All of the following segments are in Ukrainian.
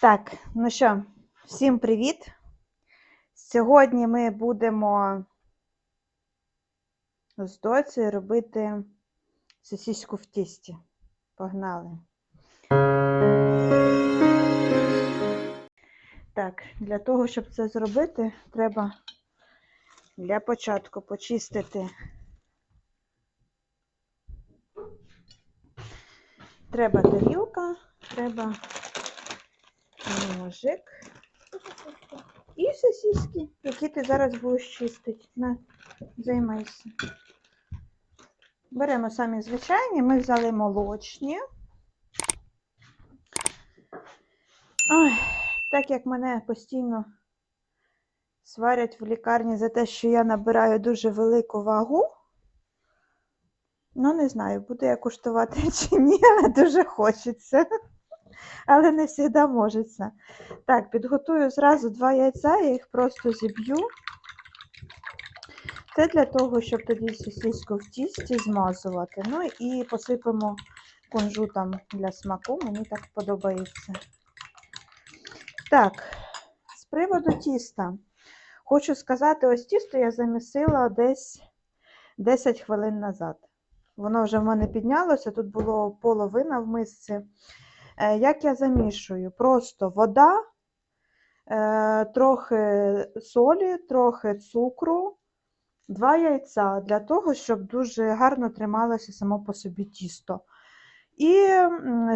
Так, ну що, всім привіт. Сьогодні ми будемо з доцею робити сосиську в тісті. Погнали. Так, для того, щоб це зробити, треба для початку почистити. Треба тарілка, треба ножик і сосиски, які ти зараз будеш чистити. На, займайся. Беремо самі звичайні, ми взяли молочні. Ой, так як мене постійно сварять в лікарні за те, що я набираю дуже велику вагу. Ну, не знаю, буду я куштувати чи ні, але дуже хочеться. Але не завжди можеться. Так, підготую зразу два яйця, я їх просто зіб'ю. Це для того, щоб тоді сосиску в тісті змазувати. Ну і посипемо кунжутом для смаку, мені так подобається. Так, з приводу тіста. Хочу сказати, ось тісто я замісила десь 10 хвилин назад. Воно вже в мене піднялося, тут було половина в мисці. Е, Як я замішую? Просто вода, е, трохи солі, трохи цукру, два яйця для того, щоб дуже гарно трималося само по собі тісто. І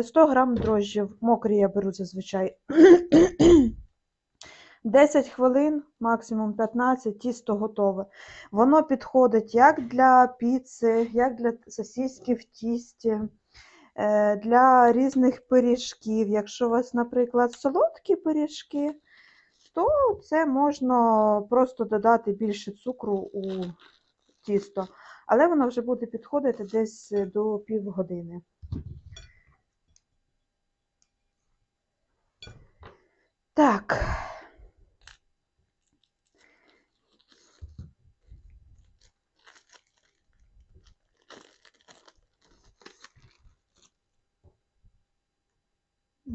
100 грам дрожжів, мокрі я беру зазвичай. 10 хвилин, максимум 15, тісто готове. Воно підходить як для піци, як для сосиски в тісті, для різних пиріжків. Якщо у вас, наприклад, солодкі пиріжки, то це можна просто додати більше цукру у тісто. Але воно вже буде підходити десь до півгодини. Так.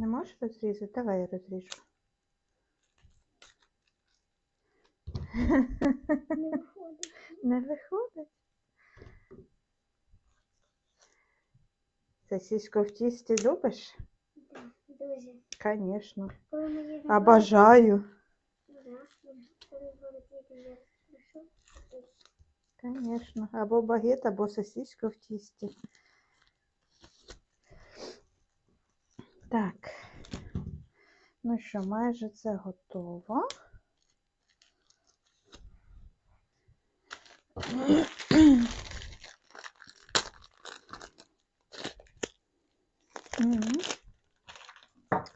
Не можеш розрізати? Давай я розріжу. Не виходить. Не виходить. Сосиску в тісті любиш? Да, дуже. Звісно. Обожаю. Звісно. Або багет, або сосиска в тісті. Так. Ну що, майже це готово.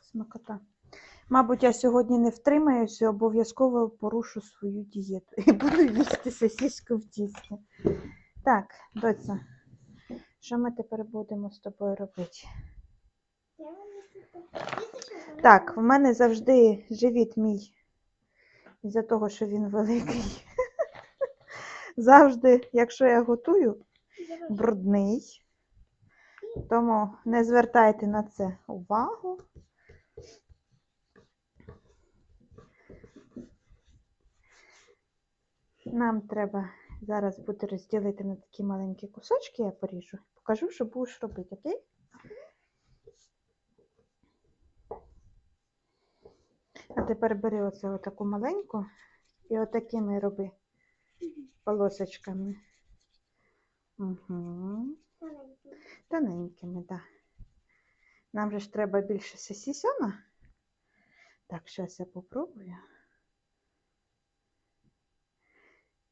Смакота. Мабуть, я сьогодні не втримаюся, обов'язково порушу свою дієту і буду їсти сосиску в тісті. Так, доця, що ми тепер будемо з тобою робити? Я вам не слухаю. Так, в мене завжди живіт мій із-за того, що він великий. Завжди, якщо я готую, брудний. Тому не звертайте на це увагу. Нам треба зараз буде розділити на такі маленькі кусочки, я поріжу. Покажу, що будеш робити, окей? А тепер бери оце отаку маленьку і отакими роби полосочками. Угу. Тоненькими, так. Да. Нам же ж треба більше сосісьона. Так, зараз я попробую.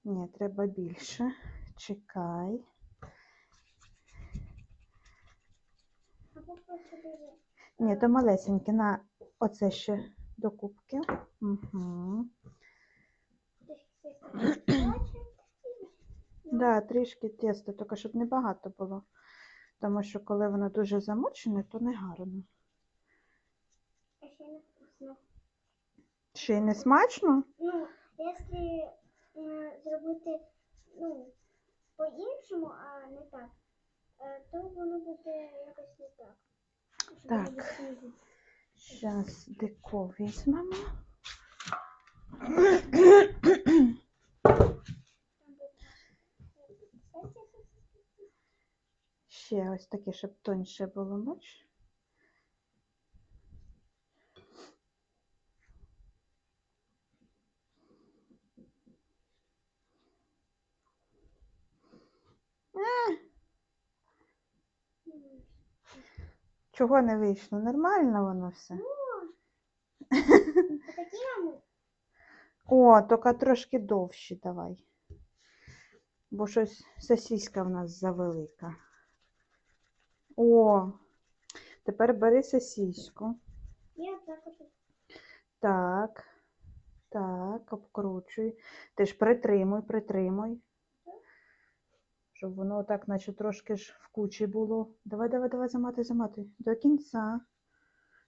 Ні, треба більше. Чекай. Ні, то малесеньке. На оце ще до кубки. Угу. Да, трішки тіста, тільки щоб не багато було. Тому що коли воно дуже замочене, то не гарно. Ще й не смачно? Ну, якщо е, зробити ну, по-іншому, а не так, е, то воно буде якось не так. Так. Зараз деко візьмемо. Ще ось таке, щоб тоньше було, бач? Чого не вийшло? Нормально воно все. Отакі. О, тільки трошки довші давай. Бо щось сосіска в нас завелика. О, тепер бери сосіску. Я так. Так, так, обкручуй. Ти ж притримуй, притримуй. Щоб воно так, наче трошки ж в кучі було. Давай, давай, давай, замати, замати. До кінця.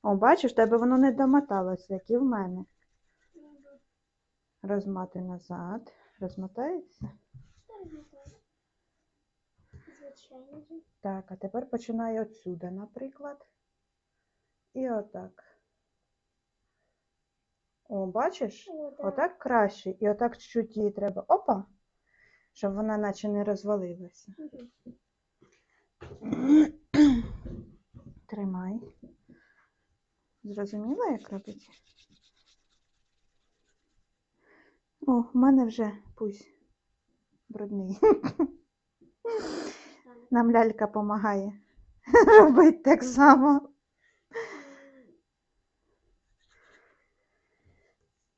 О, бачиш, тебе воно не домоталося, як і в мене. Розмати назад. Розмотається? Звичайно. Так, а тепер починай отсюда, наприклад. І отак. О, бачиш? О, да. Отак краще. І отак чуть її треба. Опа! Щоб вона наче не розвалилася. Тримай. Зрозуміла, як робити? О, в мене вже пусть брудний. Нам лялька допомагає робити так само.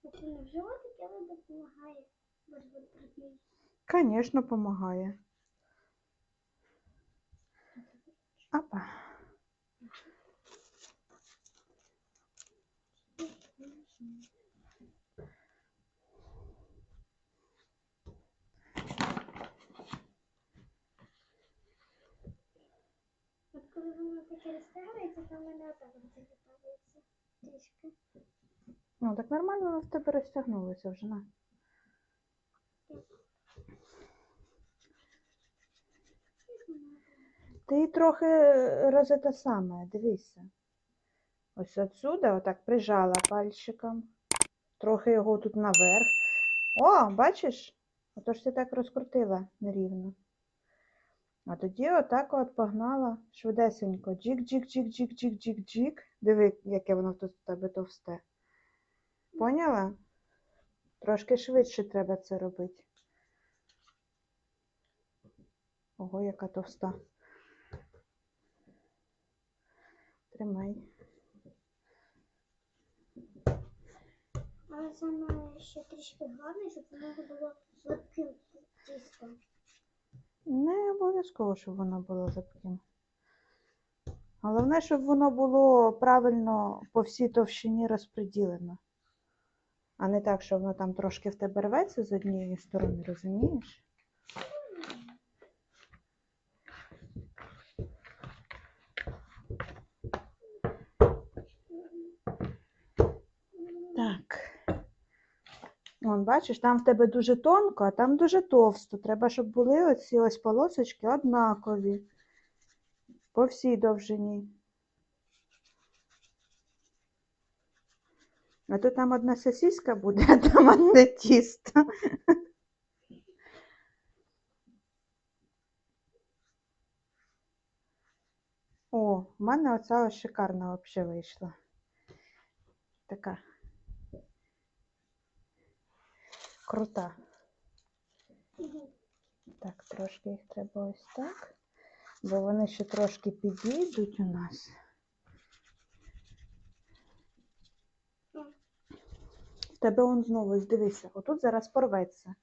Це не в животик, але допомагає. Бо живот Звісно, допомагає. Опа. От коли воно таке розтягується, то в мене отак от загибається трішки. Ну, так нормально воно в тебе розтягнулося вже, на. Ти трохи розета саме, дивися. Ось отсюда, отак прижала пальчиком. Трохи його тут наверх. О, бачиш? Отож ти так розкрутила нерівно. А тоді отак от погнала швидесенько. Джик-джик-джик-джик-джик-джик-джик. Диви, яке воно тут в тебе товсте. Поняла? Трошки швидше треба це робити. Ого, яка товста. Тримай. Але саме ще трішки головне, щоб воно було легким тістом. Не обов'язково, щоб воно було липким. Головне, щоб воно було правильно по всій товщині розподілено. А не так, що воно там трошки в тебе рветься з однієї сторони, розумієш? Так. Вон, бачиш, там в тебе дуже тонко, а там дуже товсто. Треба, щоб були оці ось полосочки однакові по всій довжині. А то там одна сосиска буде, а там одне тісто. О, в мене оця ось шикарна взагалі вийшла. Така крута. Так, трошки їх треба ось так, бо вони ще трошки підійдуть у нас. В тебе он знову, дивися, отут зараз порветься.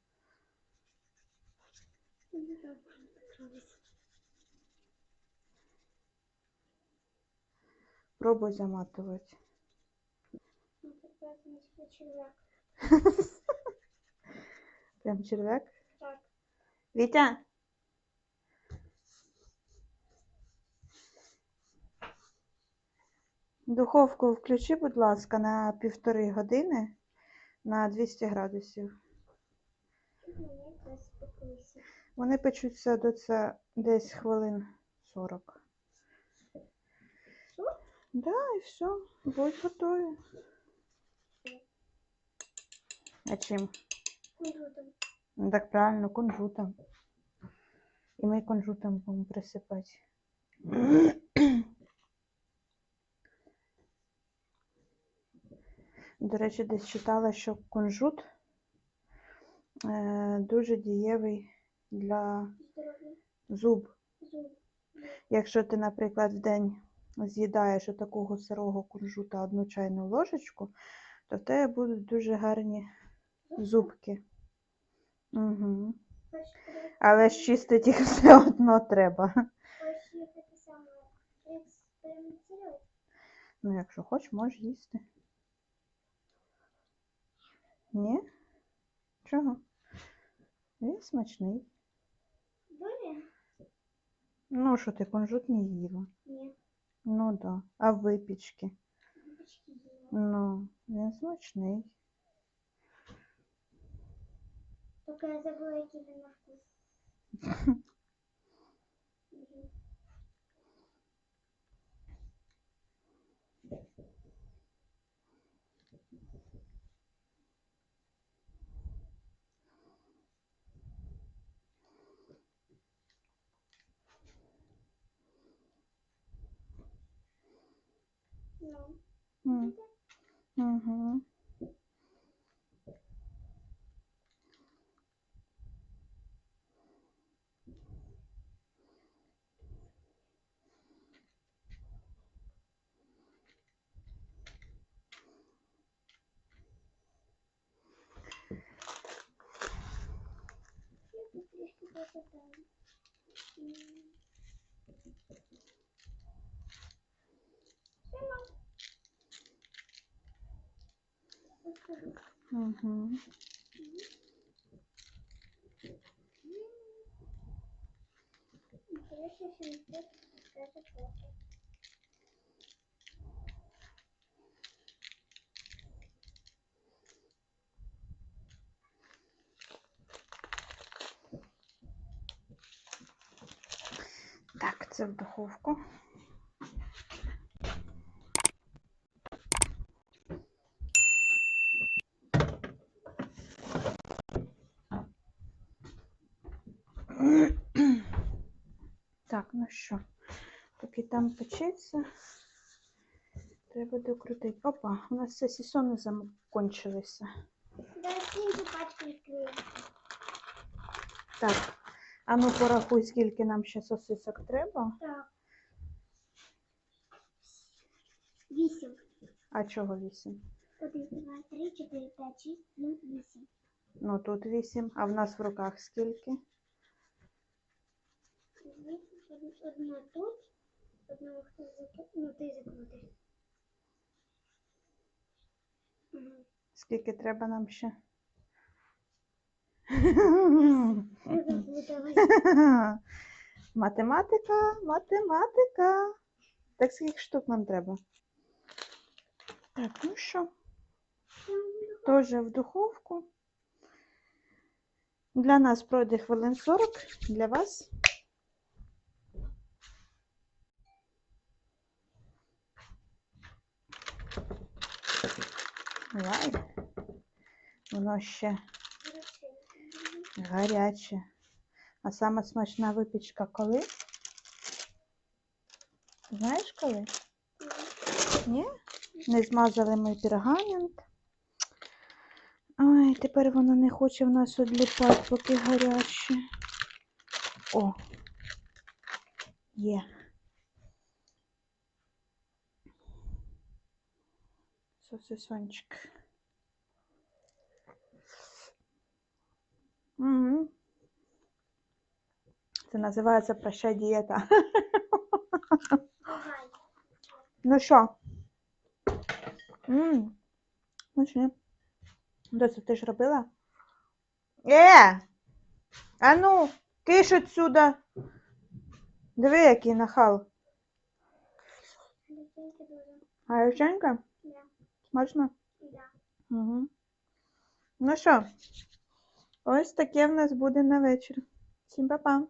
Ну. Пробуй заматувати. Ну, тепер значить черв'як. Прям черв'як. Так. Вітя. Духовку включи, будь ласка, на півтори години на 200 градусів. Вони печуться до це десь хвилин 40. Що? Да, і все, будь готові. А чим? Кунжутом. Ну, Так правильно, кунжутом. І ми кунжутом будемо присипати. До речі, десь читала, що кунжут е, дуже дієвий для зуб. Якщо ти, наприклад, в день з'їдаєш такого сирого кунжута одну чайну ложечку, то в тебе будуть дуже гарні зубки. Угу. Але ж чистити їх все одно треба. Хочешь это самое экспериментировать? Ну, якщо хочеш, можеш їсти. Ні? Чого? Він смачний. Были? Ну, що ти кунжут не їла? Нет. Ну да. А випічки? Почти ела. Ну, він смачний. Por causa do aqui no Marcos. Não. Hum. Uhum. uhum. трішки посадаю. М. Сильно. Посажу. Угу. Интересно, если Це в духовку. Так, ну що, поки там печеться, треба докрутити. Опа, у нас все сісони закончилися. Да, пачку. Так, а ну порахуй, скільки нам ще сосисок треба. Так. Вісім. А чого вісім? Один, два, три, чотири, п'ять, шість, сім, вісім. Ну тут вісім, а в нас в руках скільки? Одна тут, одна хтось закрутить. Ну, ти закрутиш. Мгм. Скільки треба нам ще? Математика, математика. Так скільки штук нам треба? Так, ну що, теж в духовку. Для нас пройде хвилин 40, для вас. Вай. Воно ще гаряче. А сама смачна випічка коли? Знаєш коли? Ні? Не змазали ми пергамент. Ой, тепер воно не хоче в нас одліпати, поки гаряче. О. Є. Сосисончик. Угу. Це називається прощай дієта. Ну що? Ну чи ні? Доця, ти ж робила? Е! А ну, киш отсюда. Диви, який нахал. Дуже. Гаряченька? Да. Смачно? Да. Угу. Ну що? Ось таке в нас буде на вечір. Всім па-па.